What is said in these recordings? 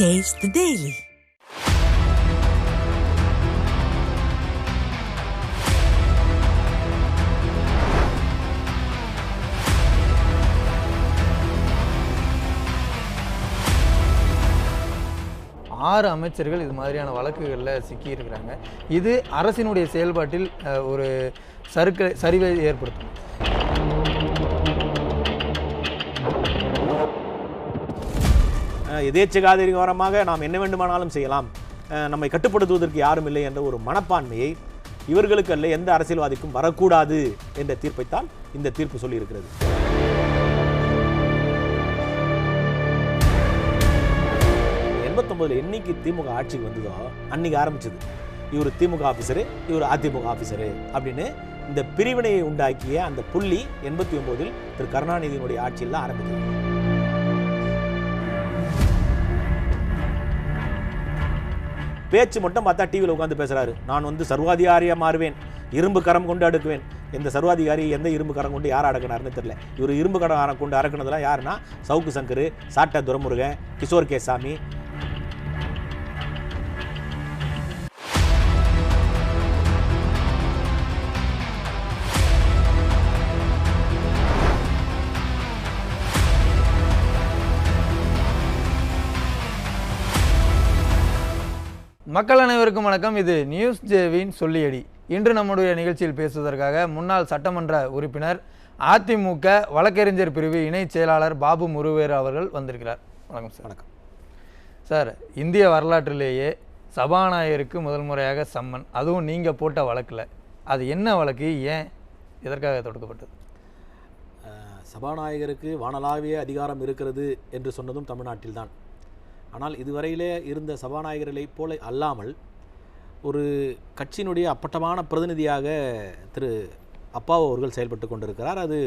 Taste the Daily. ஆறு அமைச்சர்கள் இது மாதிரியான வழக்குகளில் சிக்கியிருக்கிறாங்க இது அரசினுடைய செயல்பாட்டில் ஒரு சறுக்க சரிவை ஏற்படுத்தும் எதேச்சகாதிகாரமாக நாம் என்ன வேண்டுமானாலும் செய்யலாம். அஹ் நம்மை கட்டுப்படுத்துவதற்கு யாரும் இல்லை என்ற ஒரு மனப்பான்மையை இவர்களுக்கு அல்ல எந்த அரசியல்வாதிக்கும் வரக்கூடாது என்ற தீர்ப்பைத்தான் இந்த தீர்ப்பு சொல்லியிருக்கிறது. எண்பத்தொம்பதில் என்னைக்கு திமுக ஆட்சிக்கு வந்ததோ அன்னைக்கு ஆரம்பிச்சது. இவர் திமுக ஆஃபீஸரு இவர் அதிமுக ஆஃபீஸரு அப்படின்னு இந்த பிரிவினையை உண்டாக்கிய அந்த புள்ளி எண்பத்தி ஒம்போதில் திரு கருணாநிதியினுடைய ஆட்சியில் தான் ஆரம்பித்தது. பேச்சு மட்டும் பார்த்தா டிவியில் உட்காந்து பேசுகிறாரு நான் வந்து சர்வாதிகாரியாக மாறுவேன். இரும்பு கரம் கொண்டு அடுக்குவேன். இந்த சர்வாதிகாரி எந்த இரும்பு கரம் கொண்டு யார் அடக்கினார்னு தெரியல. இவர் இரும்பு கரம் கொண்டு அடக்குனதெல்லாம் யாருன்னா சவுக்கு சங்கர் சாட்டை துரமுருகன் கிஷோர் கேசாமி மக்கள் அனைவருக்கும் வணக்கம். இது நியூஸ் ஜேவின் சொல்லியடி. இன்று நம்முடைய நிகழ்ச்சியில் பேசுவதற்காக முன்னாள் சட்டமன்ற உறுப்பினர் அதிமுக வழக்கறிஞர் பிரிவு இணைச் செயலாளர் பாபு முருவேறு அவர்கள் வந்திருக்கிறார். வணக்கம் சார். வணக்கம். சார் இந்திய வரலாற்றிலேயே சபாநாயகருக்கு முதல் முறையாக சம்மன். அதுவும் நீங்கள் போட்ட வழக்கில். அது என்ன வழக்கு? ஏன் எதற்காக தொடுக்கப்பட்டது? சபாநாயகருக்கு வானளாவிய அதிகாரம் இருக்கிறது என்று சொன்னதும் தமிழ்நாட்டில்தான். ஆனால் இதுவரையிலே இருந்த சபாநாயகர்களைப் போல அல்லாமல் ஒரு கட்சியினுடைய அப்பட்டமான பிரதிநிதியாக திரு அப்பாவு அவர்கள் செயல்பட்டு கொண்டிருக்கிறார். அது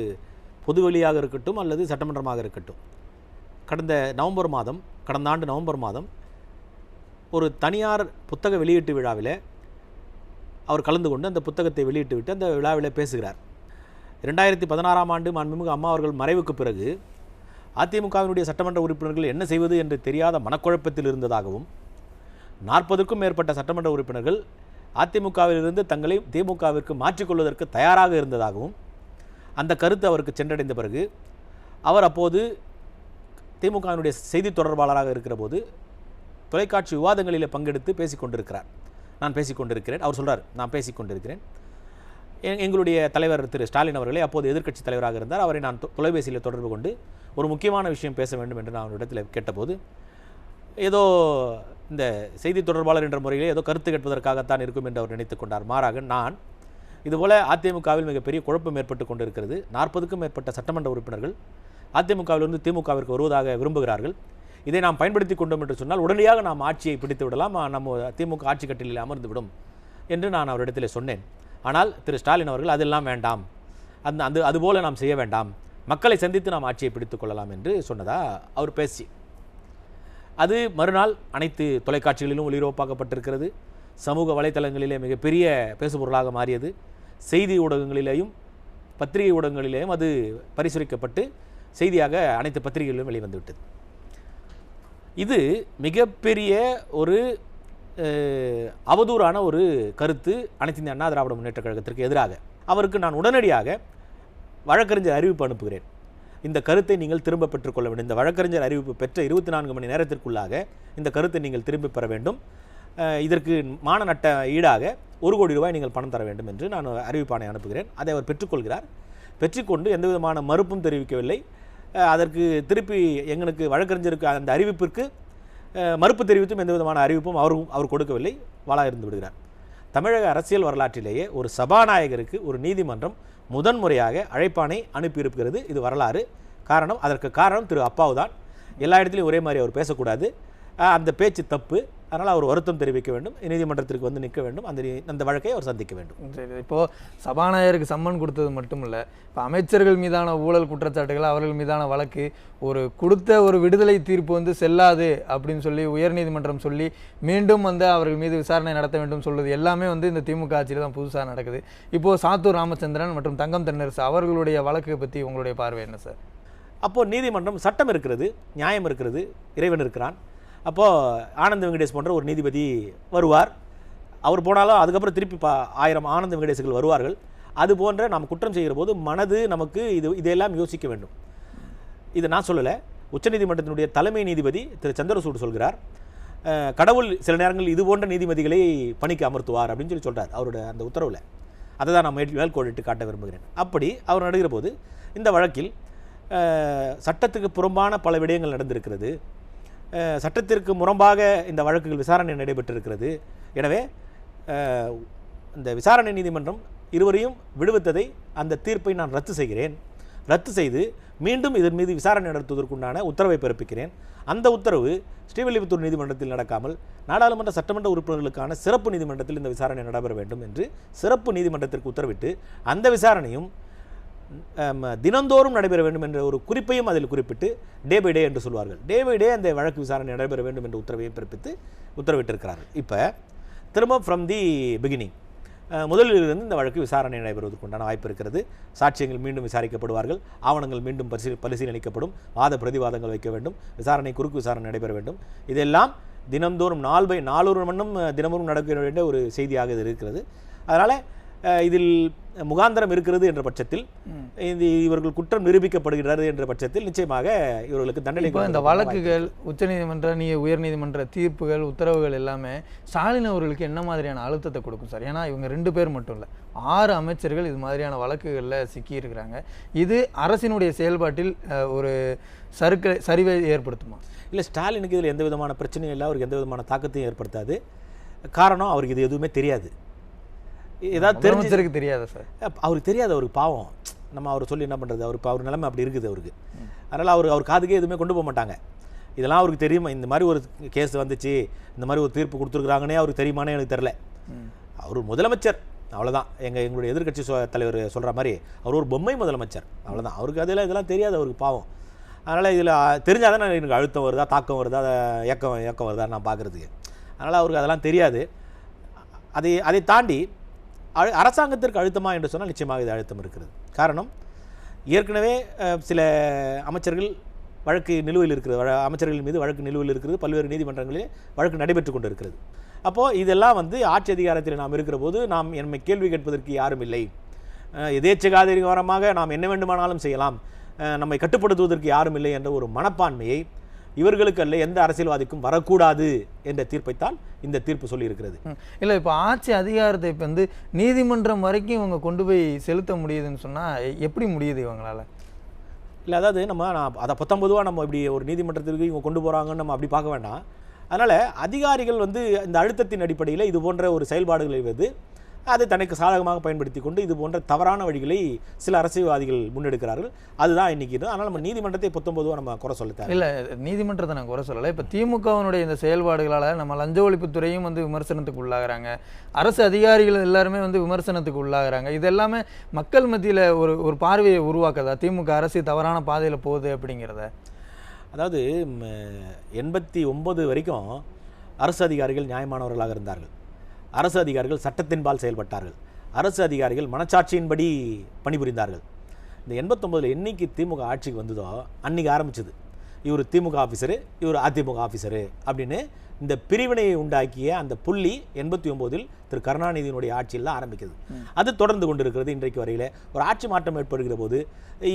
பொதுவெளியாக இருக்கட்டும் அல்லது சட்டமன்றமாக இருக்கட்டும். கடந்த நவம்பர் மாதம் கடந்த ஆண்டு நவம்பர் மாதம் ஒரு தனியார் புத்தக வெளியீட்டு விழாவில் அவர் கலந்து கொண்டு அந்த புத்தகத்தை வெளியிட்டு விட்டு அந்த விழாவில் பேசுகிறார். ரெண்டாயிரத்தி பதினாறாம் ஆண்டு மாண்புமிகு அம்மா அவர்கள் மறைவுக்கு பிறகு அதிமுகவினுடைய சட்டமன்ற உறுப்பினர்கள் என்ன செய்வது என்று தெரியாத மனக்குழப்பத்தில் இருந்ததாகவும் நாற்பதுக்கும் மேற்பட்ட சட்டமன்ற உறுப்பினர்கள் அதிமுகவிலிருந்து தங்களை திமுகவிற்கு மாற்றிக்கொள்வதற்கு தயாராக இருந்ததாகவும் அந்த கருத்து அவருக்கு சென்றடைந்த பிறகு அவர் அப்போது திமுகவினுடைய செய்தி தொடர்பாளராக இருக்கிற போது தொலைக்காட்சி விவாதங்களில் பங்கெடுத்து பேசிக்கொண்டிருக்கிறார். நான் பேசிக்கொண்டிருக்கிறேன். அவர் சொல்கிறார் நான் பேசிக் கொண்டிருக்கிறேன் எங்களுடைய தலைவர் திரு ஸ்டாலின் அவர்களே அப்போது எதிர்க்கட்சி தலைவராக இருந்தார். அவரை நான் தொலைபேசியில் தொடர்பு கொண்டு ஒரு முக்கியமான விஷயம் பேச வேண்டும் என்று நான் அவரிடத்தில் கேட்டபோது ஏதோ இந்த செய்தி தொடர்பாளர் என்ற முறையிலே ஏதோ கருத்து கேட்பதற்காகத்தான் இருக்கும் என்று அவர் நினைத்து கொண்டார். மாறாக நான் இதுபோல அதிமுகவில் மிகப்பெரிய குழப்பம் ஏற்பட்டு கொண்டிருக்கிறது. நாற்பதுக்கும் மேற்பட்ட சட்டமன்ற உறுப்பினர்கள் அதிமுகவிலிருந்து திமுகவிற்கு வருவதாக விரும்புகிறார்கள். இதை நாம் பயன்படுத்தி கொண்டோம் என்று சொன்னால் உடனடியாக நாம் ஆட்சியை பிடித்து விடலாம். நம்ம திமுக ஆட்சி கட்டிலில் அமர்ந்து விடும் என்று நான் அவரிடத்தில் சொன்னேன். ஆனால் திரு ஸ்டாலின் அவர்கள் அதெல்லாம் வேண்டாம். அந்த அந்த அதுபோல நாம் செய்ய வேண்டாம். மக்களை சந்தித்து நாம் ஆட்சியை பிடித்துக் கொள்ளலாம் என்று சொன்னதா அவர் பேசி. அது மறுநாள் அனைத்து தொலைக்காட்சிகளிலும் ஒளிபரப்பாக்கப்பட்டிருக்கிறது. சமூக வலைத்தளங்களிலே மிகப்பெரிய பேசுபொருளாக மாறியது. செய்தி ஊடகங்களிலேயும் பத்திரிகை ஊடகங்களிலேயும் அது பரிசுரிக்கப்பட்டு செய்தியாக அனைத்து பத்திரிகைகளிலும் வெளிவந்துவிட்டது. இது மிகப்பெரிய ஒரு அவதூறான ஒரு கருத்து அனைத்து இந்திய அண்ணா திராவிட முன்னேற்ற கழகத்திற்கு எதிராக. அவருக்கு நான் உடனடியாக வழக்கறிஞர் அறிவிப்பு அனுப்புகிறேன். இந்த கருத்தை நீங்கள் திரும்ப பெற்றுக்கொள்ள வேண்டும். இந்த வழக்கறிஞர் அறிவிப்பு பெற்ற இருபத்தி நான்கு மணி நேரத்திற்குள்ளாக இந்த கருத்தை நீங்கள் திரும்பி பெற வேண்டும். இதற்கு மான நட்ட ஈடாக ஒரு கோடி ரூபாய் நீங்கள் பணம் தர வேண்டும் என்று நான் அறிவிப்பானை அனுப்புகிறேன். அதை அவர் பெற்றுக்கொள்கிறார். பெற்றுக்கொண்டு எந்த விதமான மறுப்பும் தெரிவிக்கவில்லை. அதற்கு திருப்பி எங்களுக்கு வழக்கறிஞருக்கு அந்த அறிவிப்பிற்கு மறுப்பு தெரிவித்தும் எந்த விதமான அறிவிப்பும் அவரும் அவர் கொடுக்கவில்லை. வாழா இருந்து விடுகிறார். தமிழக அரசியல் வரலாற்றிலேயே ஒரு சபாநாயகருக்கு ஒரு நீதிமன்றம் முதன்முறையாக அழைப்பானை அனுப்பியிருக்கிறது. இது வரலாறு. காரணம் அதற்கு காரணம் திரு அப்பாவு தான் எல்லா இடத்துலையும் ஒரே மாதிரி அவர் பேசக்கூடாது. அந்த பேச்சு தப்பு. அதனால் அவர் வருத்தம் தெரிவிக்க வேண்டும். நீதிமன்றத்திற்கு வந்து நிற்க வேண்டும். அந்த அந்த வழக்கை அவர் சந்திக்க வேண்டும். சரி இப்போது சபாநாயகருக்கு சம்மன் கொடுத்தது மட்டும் இல்லை இப்போ அமைச்சர்கள் மீதான ஊழல் குற்றச்சாட்டுகள் அவர்கள் மீதான வழக்கு ஒரு கொடுத்த ஒரு விடுதலை தீர்ப்பு வந்து செல்லாது அப்படின்னு சொல்லி உயர்நீதிமன்றம் சொல்லி மீண்டும் வந்து அவர்கள் மீது விசாரணை நடத்த வேண்டும் சொல்வது எல்லாமே வந்து இந்த திமுக ஆட்சியில் தான் புதுசாக நடக்குது. இப்போது சாத்தூர் ராமச்சந்திரன் மற்றும் தங்கம் தென்னரசு அவர்களுடைய வழக்கை பற்றி உங்களுடைய பார்வை என்ன சார்? அப்போது நீதிமன்றம் சட்டம் இருக்கிறது நியாயம் இருக்கிறது இறைவன் இருக்கிறான். அப்போது ஆனந்த வெங்கடேஷ் போன்ற ஒரு நீதிபதி வருவார். அவர் போனாலும் அதுக்கப்புறம் திருப்பி பா ஆயிரம் ஆனந்த வெங்கடேசுகள் வருவார்கள். அது போன்ற நாம் குற்றம் செய்கிற போது மனது நமக்கு இது இதையெல்லாம் யோசிக்க வேண்டும். இதை நான் சொல்லலை. உச்சநீதிமன்றத்தினுடைய தலைமை நீதிபதி திரு. சந்திரசூட் சொல்கிறார். கடவுள் சில நேரங்களில் இது போன்ற நீதிபதிகளை பணிக்கு அமர்த்துவார் அப்படின்னு சொல்லி சொல்கிறார் அவரோட அந்த உத்தரவில். அதை தான் நான் மேல் மேற்கோளிட்டு காட்ட விரும்புகிறேன். அப்படி அவர் நடுகிற போது இந்த வழக்கில் சட்டத்துக்கு புறம்பான பல விடயங்கள் நடந்திருக்கிறது. சட்டத்திற்கு முரம்பாக இந்த வழக்குகள் விசாரணை நடைபெற்றிருக்கிறது. எனவே இந்த விசாரணை நீதிமன்றம் இருவரையும் விடுவித்ததை அந்த தீர்ப்பை நான் ரத்து செய்கிறேன். ரத்து செய்து மீண்டும் இதன் மீது விசாரணை நடத்துவதற்குண்டான உத்தரவை பிறப்பிக்கிறேன். அந்த உத்தரவு ஸ்ரீவில்லிபுத்தூர் நீதிமன்றத்தில் நடக்காமல் நாடாளுமன்ற சட்டமன்ற உறுப்பினர்களுக்கான சிறப்பு நீதிமன்றத்தில் இந்த விசாரணை நடைபெற வேண்டும் என்று சிறப்பு நீதிமன்றத்திற்கு உத்தரவிட்டு அந்த விசாரணையும் தினந்தோறும் நடைபெற வேண்டும் என்ற ஒரு குறிப்பையும் அதில் குறிப்பிட்டு டே பை டே என்று சொல்வார்கள். டே பை டே அந்த வழக்கு விசாரணை நடைபெற வேண்டும் என்ற உத்தரவை பிறப்பித்து உத்தரவிட்டிருக்கிறார்கள். இப்போ திரும்ப ஃப்ரம் தி பிகினிங் முதலிலிருந்து இந்த வழக்கு விசாரணை நடைபெறுவதற்குண்டான வாய்ப்பு இருக்கிறது. சாட்சியங்கள் மீண்டும் விசாரிக்கப்படுவார்கள். ஆவணங்கள் மீண்டும் பரிசீலி பரிசீலனைக்கப்படும். வாத பிரதிவாதங்கள் வைக்க வேண்டும். விசாரணை குறுக்கு விசாரணை நடைபெற வேண்டும். இதெல்லாம் தினந்தோறும் நாள் பை மண்ணும் தினமும் நடக்க வேண்டிய ஒரு செய்தியாக இது இருக்கிறது. அதனால் இதில் முகாந்திரம் இருக்கிறது என்ற பட்சத்தில் இது இவர்கள் குற்றம் நிரூபிக்கப்படுகிறது என்ற பட்சத்தில் நிச்சயமாக இவர்களுக்கு தண்டனை இந்த வழக்குகள் உச்சநீதிமன்ற நீ உயர்நீதிமன்ற தீர்ப்புகள் உத்தரவுகள் எல்லாமே ஸ்டாலின் அவர்களுக்கு என்ன மாதிரியான அழுத்தத்தை கொடுக்கும் சார்? ஏன்னா இவங்க ரெண்டு பேர் மட்டும் இல்லை ஆறு அமைச்சர்கள் இது மாதிரியான வழக்குகளில் சிக்கி இருக்கிறாங்க. இது அரசினுடைய செயல்பாட்டில் ஒரு சறுக்க சரிவை ஏற்படுத்துமா? இல்லை ஸ்டாலினுக்கு இதில் எந்த விதமான பிரச்சனையும் இல்லை அவருக்கு எந்த விதமான தாக்கத்தையும் ஏற்படுத்தாது. காரணம் அவருக்கு இது எதுவுமே தெரியாது. ஏதாவது தெரிஞ்சு முதலமைச்சருக்கு தெரியாதா சார்? அவருக்கு தெரியாது அவருக்கு பாவம். நம்ம அவர் சொல்லி என்ன பண்ணுறது அவருக்கு அவர் நிலைமை அப்படி இருக்குது அவருக்கு. அதனால் அவர் அவர் காதுக்கே எதுவுமே கொண்டு போக மாட்டாங்க. இதெல்லாம் அவருக்கு தெரியுமா? இந்த மாதிரி ஒரு கேஸ் வந்துச்சு இந்த மாதிரி ஒரு தீர்ப்பு கொடுத்துருக்குறாங்கன்னே அவருக்கு தெரியுமானே எனக்கு தெரில அவர் முதலமைச்சர் அவ்வளோதான் எங்கள் எங்களுடைய எதிர்க்கட்சி சொ- தலைவர் சொல்கிற மாதிரி அவர் ஒரு பொம்மை முதலமைச்சர் அவ்வளோதான் அவருக்கு அதெல்லாம் இதெல்லாம் தெரியாது அவருக்கு பாவம். அதனால் இதில் தெரிஞ்சால் தான் எனக்கு அழுத்தம் வருதா தாக்கம் வருதா அதை இயக்கம் இயக்கம் வருதா நான் பார்க்குறதுக்கு அதனால் அவருக்கு அதெல்லாம் தெரியாது. அதை அதை தாண்டி அரசாங்கத்திற்கு அழுத்தமா என்று சொன்னால் நிச்சயமாக இது அழுத்தம் இருக்கிறது. காரணம் ஏற்கனவே சில அமைச்சர்கள் வழக்கு நிலுவையில் இருக்கிறது. வழ- அமைச்சர்கள் மீது வழக்கு நிலுவையில் இருக்கிறது. பல்வேறு நீதிமன்றங்களில் வழக்கு நடைபெற்று கொண்டு இருக்கிறது அப்போது இதெல்லாம் வந்து ஆட்சி அதிகாரத்தில் நாம் இருக்கிற போது நாம் என்னை கேள்வி கேட்பதற்கு யாரும் இல்லை. எதேச்சகாதிகாரமாக நாம் என்ன வேண்டுமானாலும் செய்யலாம். நம்மை கட்டுப்படுத்துவதற்கு யாரும் இல்லை என்ற ஒரு மனப்பான்மையை இவர்களுக்கு அல்ல எந்த அரசியல்வாதிக்கும் வரக்கூடாது என்ற தீர்ப்பைத்தான் இந்த தீர்ப்பு சொல்லியிருக்கிறது. இல்ல இப்போ ஆட்சி அதிகாரத்தை இப்போ வந்து நீதிமன்றம் வரைக்கும் இவங்க கொண்டு போய் செலுத்த முடியுதுன்னு சொன்னா எ- எப்படி முடியுது இவங்களால? இல்லை அதாவது நம்ம நான் அதை பத்தொம்பதுவா நம்ம இப்படி ஒரு நீதிமன்றத்திற்கு இவங்க கொண்டு போகிறாங்கன்னு நம்ம அப்படி பார்க்க வேண்டாம். அதனால் அதிகாரிகள் வந்து இந்த அழுத்தத்தின் அடிப்படையில் இது போன்ற ஒரு செயல்பாடுகளை வந்து அதை தனக்கு சாதகமாக பயன்படுத்தி கொண்டு இது போன்ற தவறான வழிகளை சில அரசியல்வாதிகள் முன்னெடுக்கிறார்கள். அதுதான் இன்னைக்கு அதனால் நம்ம நீதிமன்றத்தை பத்தொம்பதுவா நம்ம குறை சொல்ல இல்ல நீதிமன்றத்தை நான் குறை சொல்லலை. இப்போ திமுகவினுடைய இந்த செயல்பாடுகளால நம்ம லஞ்ச ஒழிப்புத்துறையும் வந்து விமர்சனத்துக்கு உள்ளாகுறாங்க. அரசு அதிகாரிகள் எல்லாருமே வந்து விமர்சனத்துக்கு உள்ளாகுறாங்க. இது எல்லாமே மக்கள் மத்தியில ஒரு ஒரு பார்வையை உருவாக்குதா? திமுக அரசு தவறான பாதையில போகுது அப்படிங்கிறத. அதாவது எண்பத்தி ஒன்பது வரைக்கும் அரசு அதிகாரிகள் நியாயமானவர்களாக இருந்தார்கள். அரசு அதிகாரிகள் சட்டத்தின்பால் செயல்பட்டார்கள். அரசு அதிகாரிகள் மனச்சாட்சியின்படி பணிபுரிந்தார்கள். இந்த எண்பத்தொம்பதில் என்னைக்கு திமுக ஆட்சிக்கு வந்ததோ அன்னைக்கு ஆரம்பிச்சது. இவர் திமுக ஆஃபீஸரு இவர் அதிமுக ஆஃபீஸரு அப்படின்னு இந்த பிரிவினையை உண்டாக்கிய அந்த புள்ளி எண்பத்தி ஒம்போதில் திரு கருணாநிதியினுடைய ஆட்சியில் தான் ஆரம்பிக்குது. அது தொடர்ந்து கொண்டிருக்கிறது இன்றைக்கு வரையில. ஒரு ஆட்சி மாற்றம் ஏற்படுகிற போது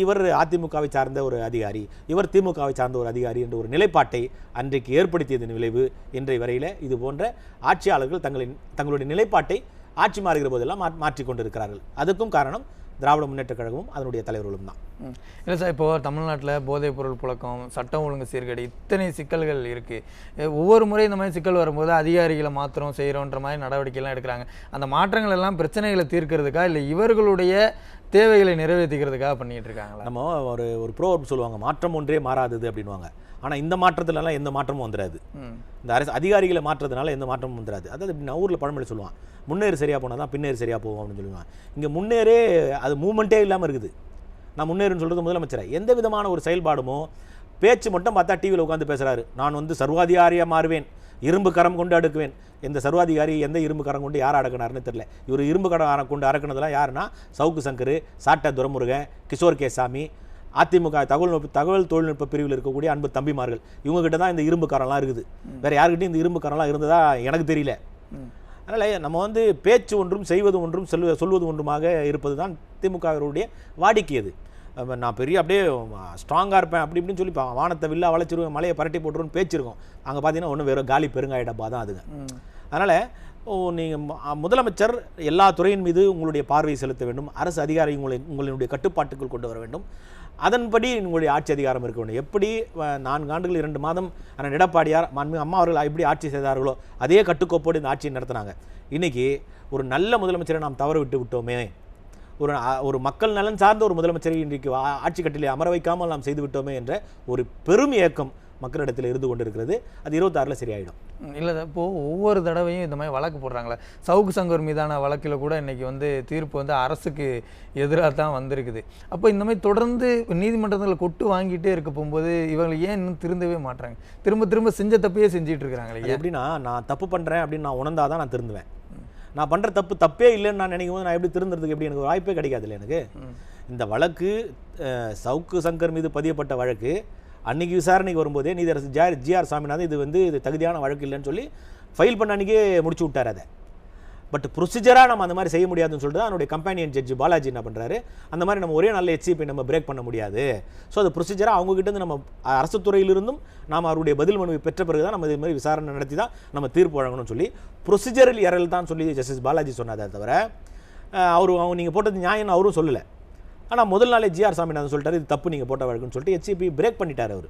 இவர் அதிமுகவை சார்ந்த ஒரு அதிகாரி இவர் திமுகவை சார்ந்த ஒரு அதிகாரி என்ற ஒரு நிலைப்பாட்டை அன்றைக்கு ஏற்படுத்தியதன் விளைவு இன்றைய வரையில இது போன்ற ஆட்சியாளர்கள் தங்களின் தங்களுடைய நிலைப்பாட்டை ஆட்சி மாறுகிற போதெல்லாம் மா அதுக்கும் காரணம் திராவிட முன்னேற்றக் கழகமும் அதனுடைய தலைவர்களும் தான். இல்லை சார் இப்போ தமிழ்நாட்டில் போதைப் பொருள் புழக்கம் சட்டம் ஒழுங்கு சீர்கேடு இத்தனை சிக்கல்கள் இருக்கு. அஹ் ஒவ்வொரு முறை இந்த மாதிரி சிக்கல் வரும்போது அதிகாரிகளை மாத்திரம் செய்கிறோன்ற மாதிரி நடவடிக்கைலாம் எடுக்கிறாங்க. அந்த மாற்றங்கள் எல்லாம் பிரச்சனைகளை தீர்க்கிறதுக்கா இல்லை இவர்களுடைய தேவைகளை நிறைவேற்றிக்கிறதுக்காக பண்ணிட்டு இருக்காங்களா? நம்ம ஒரு ஒரு ப்ரோவர்ப் சொல்லுவாங்க மாற்றம் ஒன்றே மாறாதது அப்படின்வாங்க ஆனால் இந்த மாற்றத்துலலாம் எந்த மாற்றமும் வந்துடாது இந்த அரசு அதிகாரிகளை மாற்றுறதுனால எந்த மாற்றமும் வந்துடாது அதாவது நான் ஊரில் பழமொழி சொல்லுவான் முன்னேறு சரியாக போனால் தான் பின்னேறு சரியாக போகும் அப்படின்னு சொல்லுவாங்க இங்கே முன்னேறே அது மூமெண்ட்டே இல்லாமல் இருக்குது. நான் முன்னேறுன்னு சொல்கிறது முதலமைச்சரை. எந்த விதமான ஒரு செயல்பாடுமோ பேச்சு மட்டும் பார்த்தா டிவியில் உட்காந்து பேசுகிறாரு நான் வந்து சர்வாதிகாரியாக மாறுவேன். இரும்பு கரம் கொண்டு அடுக்குவேன். இந்த சர்வாதிகாரி எந்த இரும்பு கரம் கொண்டு யார் அடக்குனாருன்னு தெரியல. இவர் இரும்பு கரம் கொண்டு அடக்குனதெல்லாம் யாருன்னா சவுக்கு சங்கர் சாட்ட துரமுருகன் கிஷோர் கே சாமி அதிமுக தகவல் தகவல் தொழில்நுட்ப பிரிவில் இருக்கக்கூடிய அன்பு தம்பிமார்கள். இவங்க கிட்ட தான் இந்த இரும்புக்காரெல்லாம் இருக்குது. வேற யாருக்கிட்டையும் இந்த இரும்புக்காரெல்லாம் இருந்ததா எனக்கு தெரியல. அதனால் நம்ம வந்து பேச்சு ஒன்றும் செய்வது ஒன்றும் செல்வ சொல்வது ஒன்றுமாக இருப்பது தான் திமுகவினுடைய வாடிக்கை அது. நான் பெரிய அப்படியே ஸ்ட்ராங்காக இருப்பேன் அப்படி இப்படின்னு சொல்லி வானத்தை வில்லா வளைச்சிருவேன் மலையை பரட்டி போட்டுருன்னு பேச்சிருக்கோம் அங்கே பார்த்தீங்கன்னா ஒன்றும் வெறும் காலி பெருங்காய டப்பா தான் அதுங்க. அதனால் நீங்கள் முதலமைச்சர் எல்லா துறையின் மீது உங்களுடைய பார்வை செலுத்த வேண்டும். அரசு அதிகாரி உங்களை உங்களுடைய கட்டுப்பாட்டுக்குள் கொண்டு வர வேண்டும். அதன்படி உங்களுடைய ஆட்சி அதிகாரம் இருக்க வேண்டும். எப்படி நான்கு ஆண்டுகள் இரண்டு மாதம் ஆனால் எடப்பாடியார் மாண்பு அம்மா அவர்கள் எப்படி ஆட்சி செய்தார்களோ அதே கட்டுக்கோப்போடு இந்த ஆட்சியை நடத்தினாங்க. இன்றைக்கி ஒரு நல்ல முதலமைச்சரை நாம் தவறு விட்டு விட்டோமே. ஒரு ஒரு மக்கள் நலன் சார்ந்த ஒரு முதலமைச்சரை இன்றைக்கு ஆட்சி கட்டிலே அமர வைக்காமல் நாம் செய்து விட்டோமே என்ற ஒரு பெரும் இயக்கம் மக்களிடத்தில் இருந்து கொண்டிருக்கிறது. அது இருபத்தாறில் சரியாயிடும். இல்ல இப்போ ஒவ்வொரு தடவையும் இந்த மாதிரி வழக்கு போடுறாங்களே. சவுக்கு சங்கர் மீதான வழக்கில் கூட இன்னைக்கு வந்து தீர்ப்பு வந்து அரசுக்கு எதிராக தான் வந்திருக்குது. அப்போ இந்த மாதிரி தொடர்ந்து நீதிமன்றத்தில் கொட்டு வாங்கிட்டே இருக்க போகும்போது இவங்க ஏன் இன்னும் திருந்தவே மாட்றாங்க? திரும்ப திரும்ப செஞ்ச தப்பையே செஞ்சிட்டு இருக்கிறாங்களே எப்படின்னா நான் தப்பு பண்ணுறேன் அப்படின்னு நான் உணர்ந்தாதான் நான் திருந்துவேன். நான் பண்ணுற தப்பு தப்பே இல்லைன்னு நான் நினைக்கும் போது நான் எப்படி திருந்துறதுக்கு எப்படி எனக்கு வாய்ப்பே கிடைக்காதுல்ல எனக்கு? இந்த வழக்கு சவுக்கு சங்கர் மீது பதியப்பட்ட வழக்கு அன்னைக்கு விசாரணைக்கு வரும்போதே நீதரசு ஜார் ஜிஆர் சாமிநாதன் இது வந்து இது தகுதியான வழக்கு இல்லைன்னு சொல்லி ஃபைல் பண்ண அன்னைக்கே முடிச்சு விட்டார் அதை. பட் ப்ரொசீஜராக நம்ம அந்த மாதிரி செய்ய முடியாதுன்னு சொல்லிட்டு தான் அவனுடைய கம்பெனியன் ஜட்ஜி பாலாஜி என்ன பண்ணுறாரு அந்த மாதிரி நம்ம ஒரே நல்ல ஹெச்சிபி நம்ம பிரேக் பண்ண முடியாது. ஸோ அது ப்ரொசீஜராக அவங்ககிட்ட இருந்து நம்ம அரசு துறையிலிருந்தும் நாம் அவருடைய பதில் மனுவை பெற்ற பிறகு தான் நம்ம இது மாதிரி விசாரணை நடத்தி தான் நம்ம தீர்ப்பு வழங்கணும்னு சொல்லி ப்ரொசீஜரல் எரல் தான் சொல்லி ஜஸ்டிஸ் பாலாஜி சொன்னதை தவிர அவர் அவங்க நீங்கள் போட்டது நியாயம்னு அவரும் சொல்லலை. ஆனால் முதல் நாளே ஜிஆர் சாமிநாதன் சொல்லிட்டாரு இது தப்பு நீங்கள் போட்ட வழக்குன்னு சொல்லிட்டு ஹெச்சிபி பிரேக் பண்ணிட்டார் அவர்.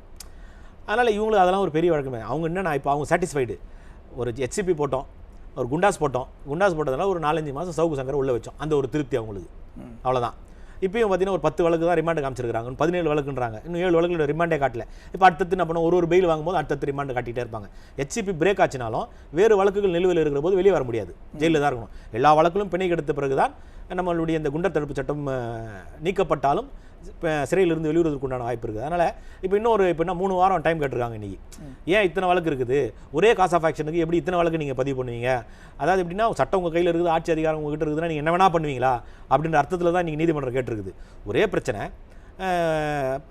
அதனால் இவங்களுக்கு அதெல்லாம் ஒரு பெரிய வழக்கமே அவங்க என்னன்னா இப்போ அவங்க சாட்டிஸ்ஃபைடு ஒரு ஹெச்சிபி போட்டோம் ஒரு குண்டாஸ் போட்டோம். குண்டாஸ் போட்டதுனால ஒரு நாலஞ்சு மாதம் சவுக்கு சங்கரை உள்ளே வச்சோம். அந்த ஒரு திருப்தி அவங்களுக்கு. அவ்வளோதான் இப்பயும் பார்த்தீங்கன்னா ஒரு பத்து வழக்கு தான் ரிமாண்ட் காமிச்சிருக்காங்க பதினேழு வழக்குன்றாங்க. இன்னும் ஏழு வழக்குல ரிமாண்டே காட்டல. இப்போ அடுத்தது என்ன பண்ணுவோம் ஒரு ஒரு பெயில் வாங்கும்போது அடுத்தது ரிமாண்ட் காட்டிகிட்டே இருப்பாங்க. ஹெச்சிபி பிரேக் ஆச்சுனாலும் வேறு வழக்குகள் நிலுவையில் இருக்கிற போது வெளியே வர முடியாது. ஜெயிலில் தான் இருக்கணும். எல்லா வழக்கிலும் பிணை எடுத்த பிறகு தான் நம்மளுடைய இந்த குண்டர் தடுப்பு சட்டம் நீக்கப்பட்டாலும் இப்போ சிறையிலிருந்து வெளியுறதுக்கு உண்டான வாய்ப்பு இருக்குது. அதனால் இப்போ இன்னொரு இப்போ என்ன மூணு வாரம் டைம் கேட்டிருக்காங்க இன்னைக்கு. ஏன் இத்தனை வழக்கு இருக்குது? ஒரே காஸ் ஆஃப் ஆக்ஷனுக்கு எப்படி இத்தனை வழக்கு நீங்கள் பதிவு பண்ணுவீங்க? அதாவது எப்படின்னா சட்டம் உங்கள் கையில் இருக்குது ஆட்சி அதிகாரம் உங்ககிட்ட இருக்குதுன்னா நீங்கள் என்ன வேணா பண்ணுவீங்களா? அப்படின்ற அர்த்தத்தில் தான் நீங்கள் நீதிமன்றம் கேட்டிருக்குது. ஒரே பிரச்சனை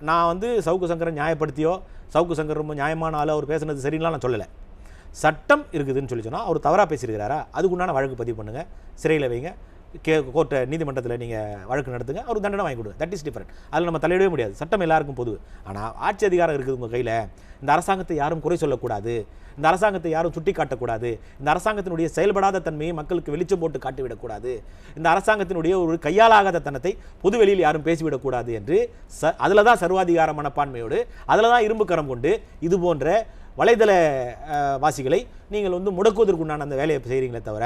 நான் வந்து சவுக்கு சங்கரை நியாயப்படுத்தியோ சவுக்கு சங்கர் ரொம்ப நியாயமான ஆளு அவர் பேசுனது சரிங்களா நான் சொல்லலை. சட்டம் இருக்குதுன்னு சொல்லி சொன்னால் அவர் தவறாக பேசியிருக்கிறாரா? அதுக்குண்டான வழக்கு பதிவு பண்ணுங்கள் சிறையில் வைங்க. கே கோர்ட்டை நீதிமன்றத்தில் நீங்கள் வழக்கு நடத்துங்க அவர் தண்டனை வாங்கி கொடுங்க. தட் இஸ் டிஃபரெண்ட் அதில் நம்ம தலையிடவே முடியாது. சட்டம் எல்லாருக்கும் பொது ஆனால் ஆட்சி அதிகாரம் இருக்குது உங்கள் கையில். இந்த அரசாங்கத்தை யாரும் குறை சொல்லக்கூடாது. இந்த அரசாங்கத்தை யாரும் சுட்டி காட்டக்கூடாது இந்த அரசாங்கத்தினுடைய செயல்படாத தன்மையை மக்களுக்கு வெளிச்சம் போட்டு காட்டிவிடக்கூடாது. இந்த அரசாங்கத்தினுடைய ஒரு கையாலாகாத தனத்தை பொதுவெளியில் யாரும் பேசிவிடக்கூடாது என்று ச அதில் தான் சர்வாதிகார மனப்பான்மையோடு அதில் தான் இரும்புக்கரம் கொண்டு இது போன்ற வலைதள வாசிகளை நீங்கள் வந்து முடக்குவதற்குண்டான அந்த வேலையை செய்கிறீங்களே தவிர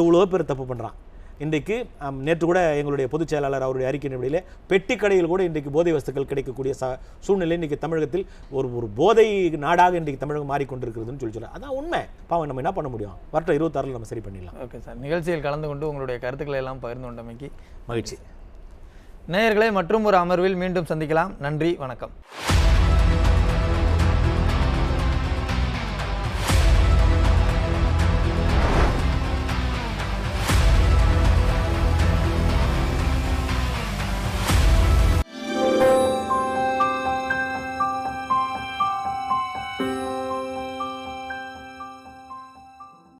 எவ்வளோ பேர் தப்பு பண்ணுறான் இன்றைக்கு நேற்று கூட எங்களுடைய பொதுச் செயலாளர் அவருடைய அறிக்கையின் அடிப்படையிலே பெட்டி கடையில் கூட இன்றைக்கு போதை வஸ்துக்கள் கிடைக்கக்கூடிய ச சூழ்நிலை இன்றைக்கி தமிழகத்தில் ஒரு ஒரு போதை நாடாக இன்றைக்கு தமிழகம் மாறிக்கொண்டிருக்கிறதுன்னு சொல்லி சொல்ல அதான் உண்மை. பாவம் நம்ம என்ன பண்ண முடியும்? வரட்டும் இருபத்தாறில் நம்ம சரி பண்ணிடலாம். Okay sir. நிகழ்ச்சியில் கலந்து கொண்டு உங்களுடைய கருத்துக்களை எல்லாம் பகிர்ந்து கொண்டமைக்கு மகிழ்ச்சி. நேயர்களே மற்றும் ஒரு அமர்வில் மீண்டும் சந்திக்கலாம். நன்றி வணக்கம்.